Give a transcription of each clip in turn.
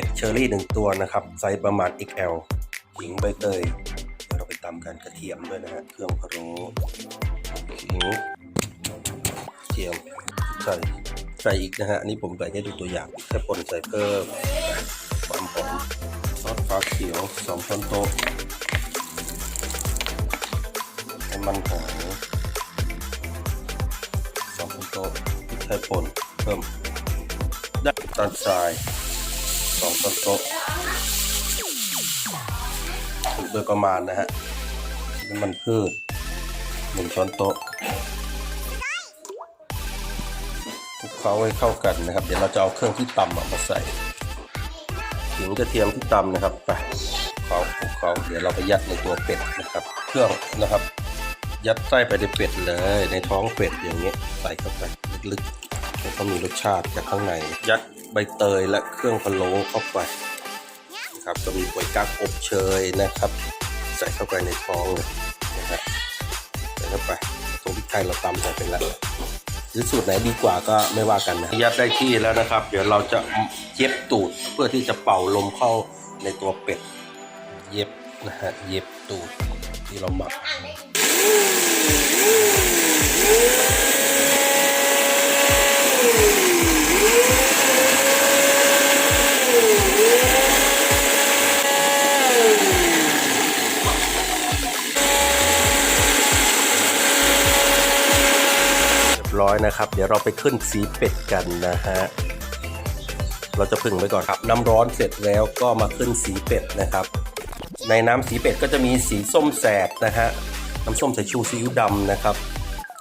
เป็ดเชอรี่หนึ่งตัวนะครับ ไซส์ประมาณ XL ขิงใบเตย เดี๋ยวเราไปตำกันกระเทียมด้วยนะฮะ เครื่องพะโล้ขิงกระเทียมใส่ใส่อีกนะฮะ อันนี้ผมใส่ให้ดูตัวอย่างแค่ป่นใส่เพิ่มความหอมซอสฟ้าเขียวสองช้อนโต๊ะน้ำมันหอยสองช้อนโต๊ะพริกไทยป่นเพิ่มน้ำตาลทราย สองช้อนโต๊ะถูกโดยประมาณนะฮะน้ำมันพืชหนึ่งช้อนโต๊ะคลุกเคล้าให้เข้ากันนะครับ เดี๋ยวเราจะเอาเครื่องที่ตำมาใส่ขิงกระเทียมที่ตำนะครับไปเคล้าคลุกเคล้าเดี๋ยวเราไปยัดในตัวเป็ดนะครับ เครื่องนะครับ ยัดไส้ไปในเป็ดเลย ในท้องเป็ดอย่างเงี้ยใส่เข้าไปลึกๆ ให้เขามีรสชาติจากข้างใน ยัดใบเตยและเครื่องพะโล้เข้าไปนะครับจะมีก๋วยกั๊กอบเชยนะครับ ใส่เข้าไปในท้องเลยนะครับใส่เข้าไปตัวพริกไทยเราตำใส่ไปแล้วหรือสูตรไหนดีกว่าก็ไม่ว่ากันนะยัดได้ที่แล้วนะครับ เดี๋ยวเราจะเย็บตูดเพื่อที่จะเป่าลมเข้าในตัวเป็ด เย็บนะฮะเย็บตูดที่เราหมัก ร้อยนะครับ เดี๋ยวเราไปขึ้นสีเป็ดกันนะฮะเราจะพึ่งไว้ก่อนครับ น้ำร้อนเสร็จแล้วก็มาขึ้นสีเป็ดนะครับ ในน้ำสีเป็ดก็จะมีสีส้มแสดนะฮะน้ำส้มสายชูซีอิ๊วดำนะครับ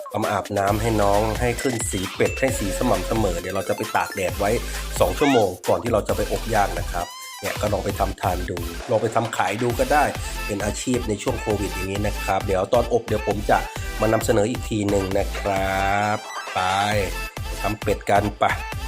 เอามาอาบน้ำให้น้องให้ขึ้นสีเป็ดให้สีสม่ำเสมอเดี๋ยวเราจะไปตากแดดไว้ 2 ชั่วโมง ก่อนที่เราจะไปอบย่างนะครับเนี่ยก็ลองไปทำทานดูลองไปทำขายดูก็ได้ เป็นอาชีพในช่วงโควิดอย่างนี้นะครับ เดี๋ยวตอนอบเดี๋ยวผมจะ มานำเสนออีกทีหนึ่งนะครับ ไปทำเป็ดกันไปะ